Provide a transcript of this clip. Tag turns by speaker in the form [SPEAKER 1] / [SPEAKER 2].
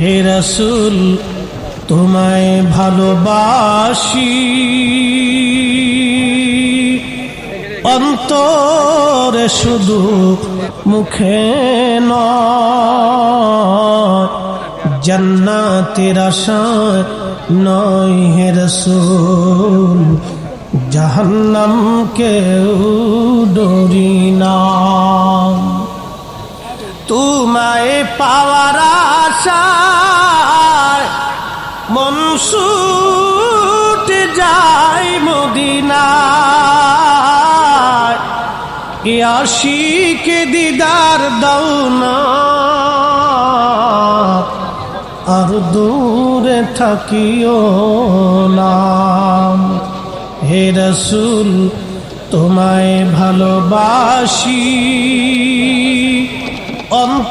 [SPEAKER 1] হে রসুল, তোমায় ভালোবাসি। অন্তরে শুধু মুখে জান্নাতের নয় হে রসুল জাহান্নাম কেউ ডরি না। তোমায় পাওয়ার ছুটে যায় মদিনায়। এ আশিকে দিদার দাও না। আর দূরে থাকিও না। হে রসুল, তোমায় ভালোবাসি। অন্ত